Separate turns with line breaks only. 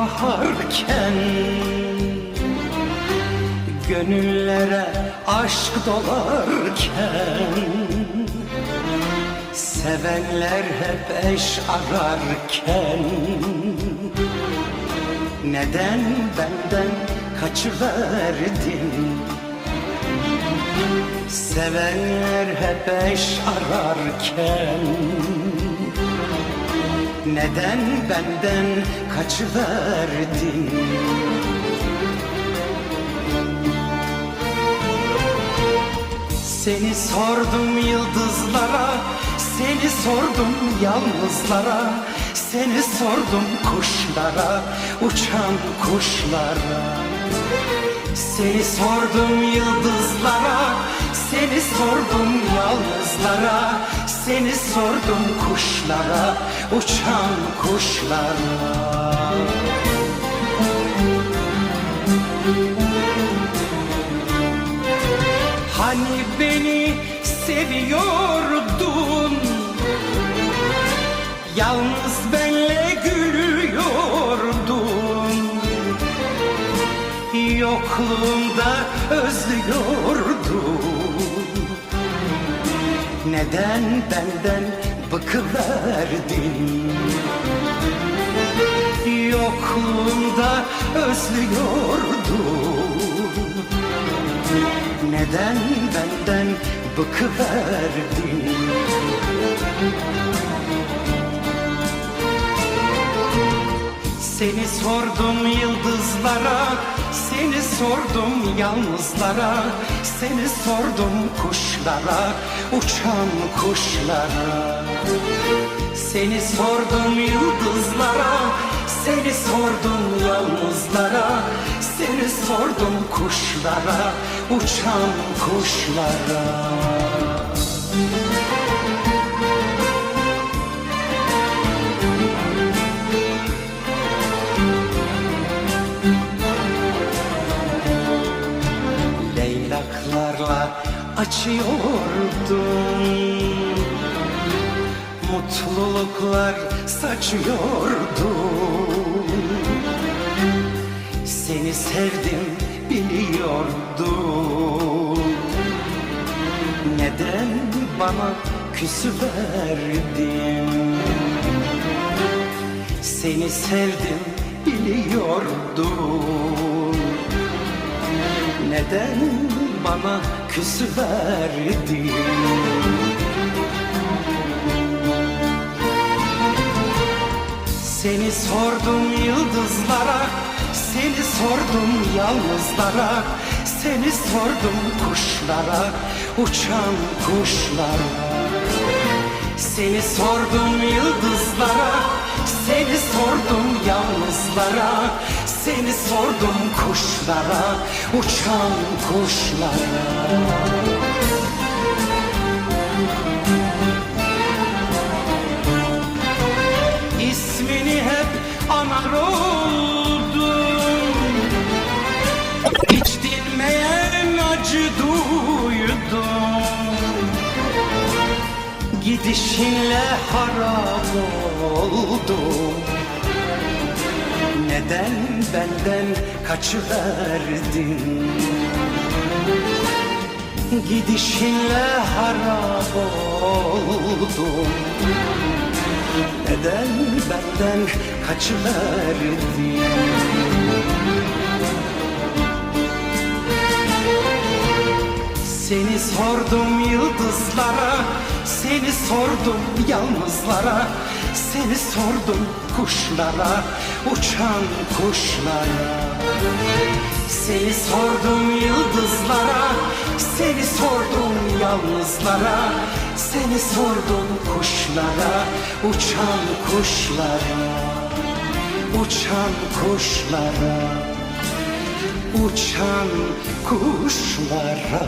akarken Gönüllere aşk dolarken Sevenler hep eş ararken Neden benden kaçıverdin? Sevenler hep eş ararken Neden benden kaçıverdin? Seni sordum yıldızlara Seni sordum yalnızlara Seni sordum kuşlara Uçan kuşlara. Seni sordum yıldızlara Seni sordum yalnızlara Seni sordum kuşlara Uçan kuşlara. Hani beni seviyordun? Yalnız benle gülüyordun. Yokluğunda özlüyordun Neden benden bıkıverdin Yokluğunda özlüyordun. Neden benden bıkıverdin Seni sordum yıldızlara Seni sordum yalnızlara Seni sordum kuşlara Uçan kuşlara. Seni sordum yıldızlara Seni sordum yalnızlara Seni sordum kuşlara Uçan kuşlara Leylaklarla açıyordum. Mutluluklar saçıyordum. Seni sevdim biliyordum. Neden bana küsüverdin Seni sevdim biliyordum neden bana küsüverdin Seni sordum yıldızlara Seni sordum yalnızlara Seni sordum kuşlara Uçan kuşlara. Seni sordum yıldızlara Seni sordum yalnızlara Seni sordum kuşlara Uçan kuşlara. İsmini hep anar Gidişinle harap oldum. Neden benden kaçıverdin? Gidişinle harap oldum. Neden benden kaçıverdin Seni sordum yıldızlara Seni sordum yalnızlara Seni sordum kuşlara Uçan kuşlara. Seni sordum yıldızlara Seni sordum yalnızlara Seni sordum kuşlara Uçan kuşlara Uçan kuşlara Uçan kuşlara